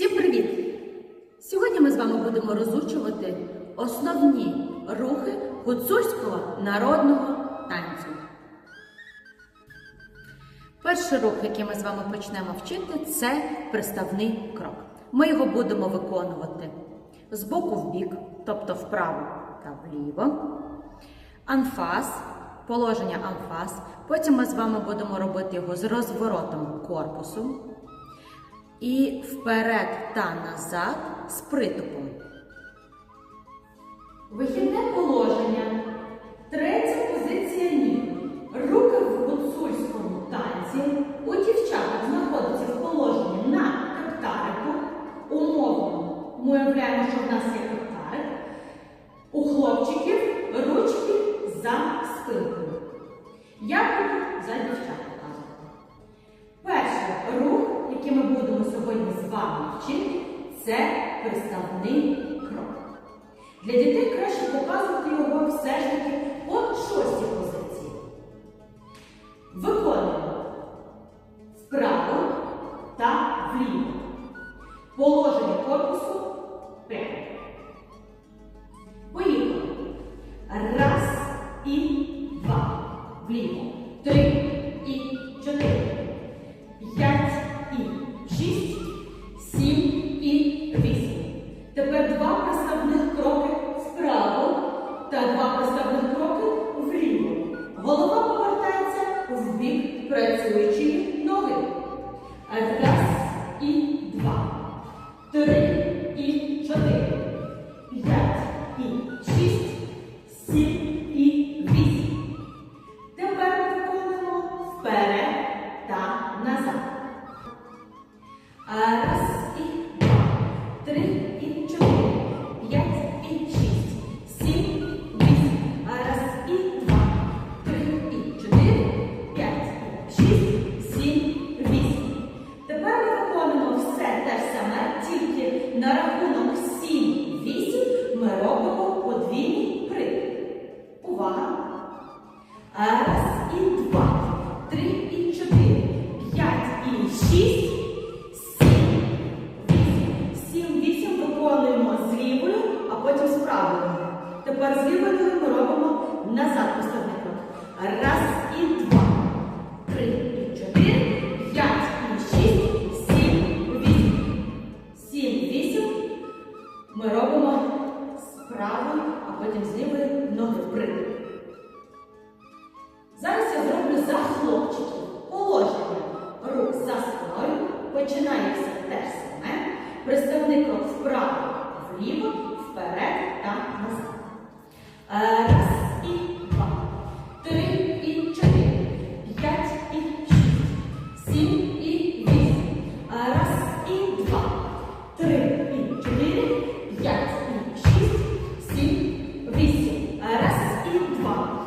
Всім привіт! Сьогодні ми з вами будемо розучувати основні рухи гуцульського народного танцю. Перший рух, який ми з вами почнемо вчити, це приставний крок. Ми його будемо виконувати з боку в бік, тобто вправо та вліво. Анфас, положення анфас. Потім ми з вами будемо робити його з розворотом корпусу. І вперед та назад з притупом. Вихідне положення. Третя позиція ніг. Руки в гуцульському танці. Два приставних кроки вправо та два приставних кроки вліво. Голова повертається в бік працюючої ноги. Раз і два. Три і чотири. П'ять і шість. Сім крок вправо, вліво, вперед та назад. Е, Раз і два. Три і чотири. П'ять і шість. Сім і вісім. Е, Раз і два. Три і чотири. П'ять і шість. Сім, вісім. Е, Раз і два.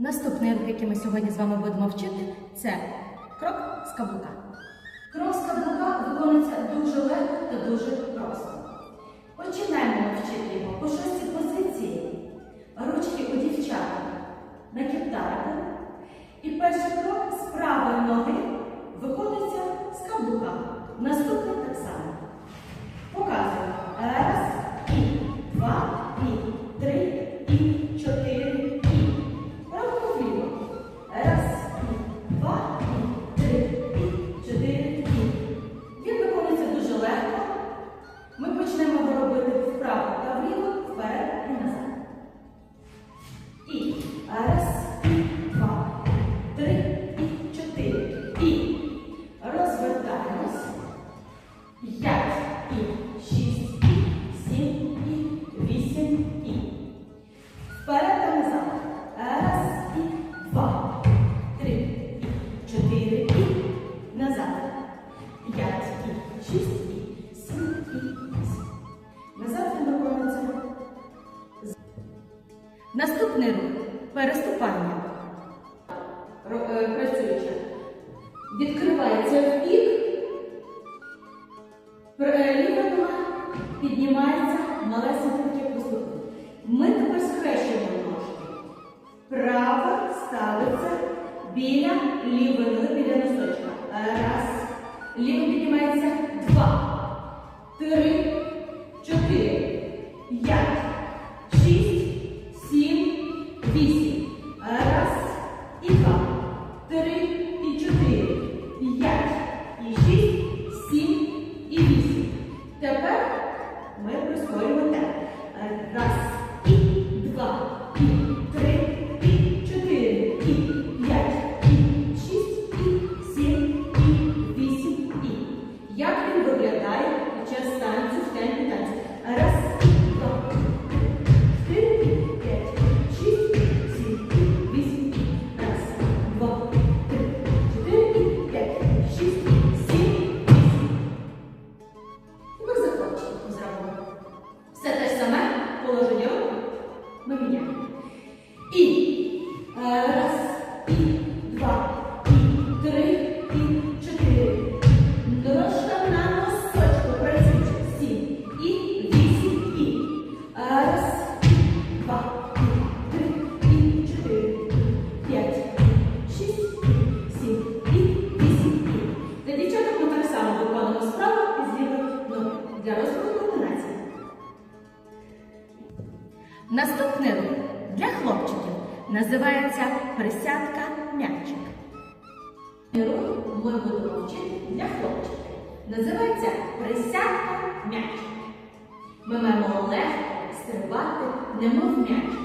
Наступний рух, який ми сьогодні з вами будемо вчити, це крок з каблука. Крок з каблука виконується дуже легко та дуже просто. Починаємо вчити його по шостій позиції. Ручки у дівчата на кіптарку. І перший крок з правої ноги силу для хлопчиків називається присядка м'ячик. Рух ми будемо вчити для хлопчиків. Називається присядка м'ячик. Ми маємо легко стрибати, немов м'ячик.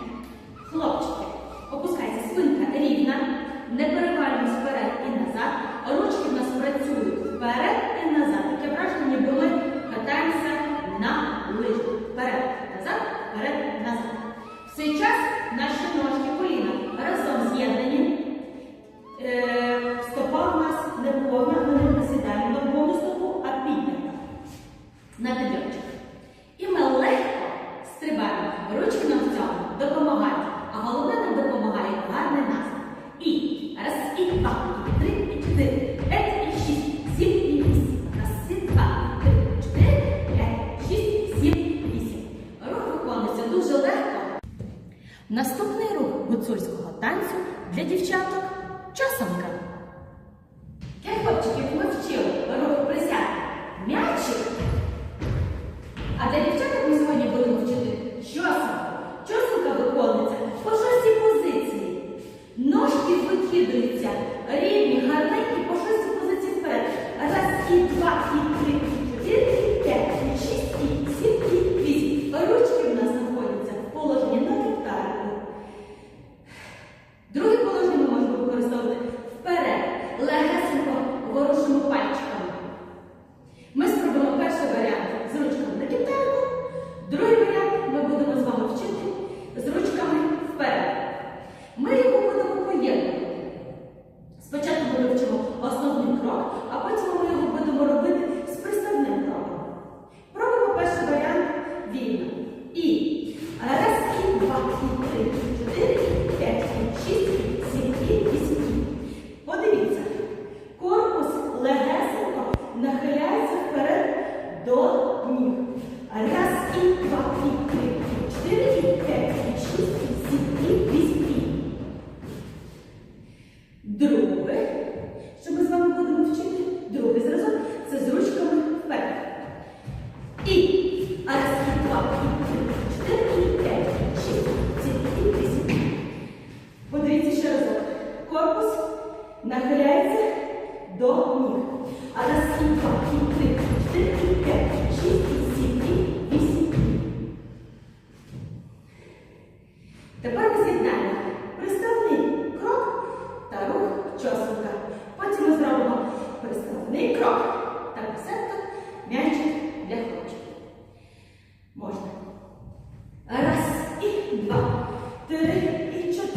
Хлопчики, опускайся спинка рівна, не перевалюй вперед і назад, ручки в нас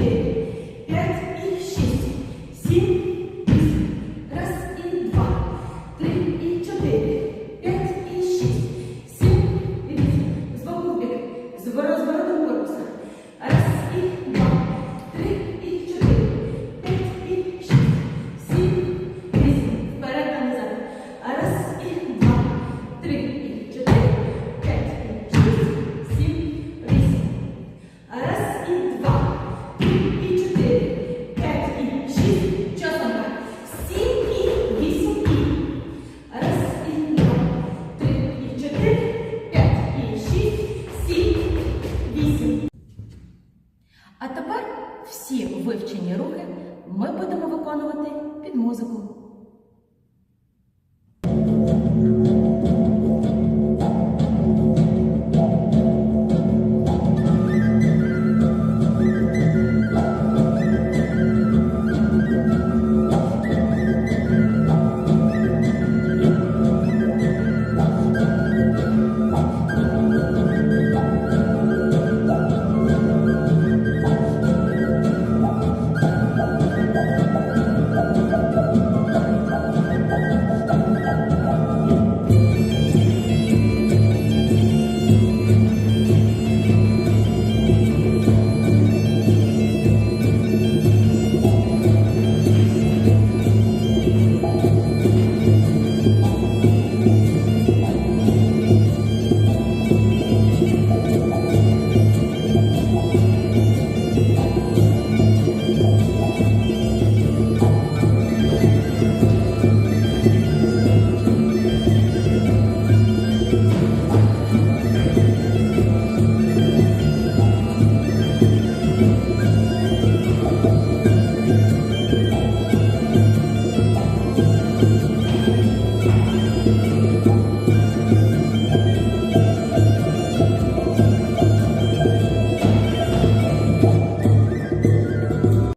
did. всі вивчені рухи ми будемо виконувати під музику.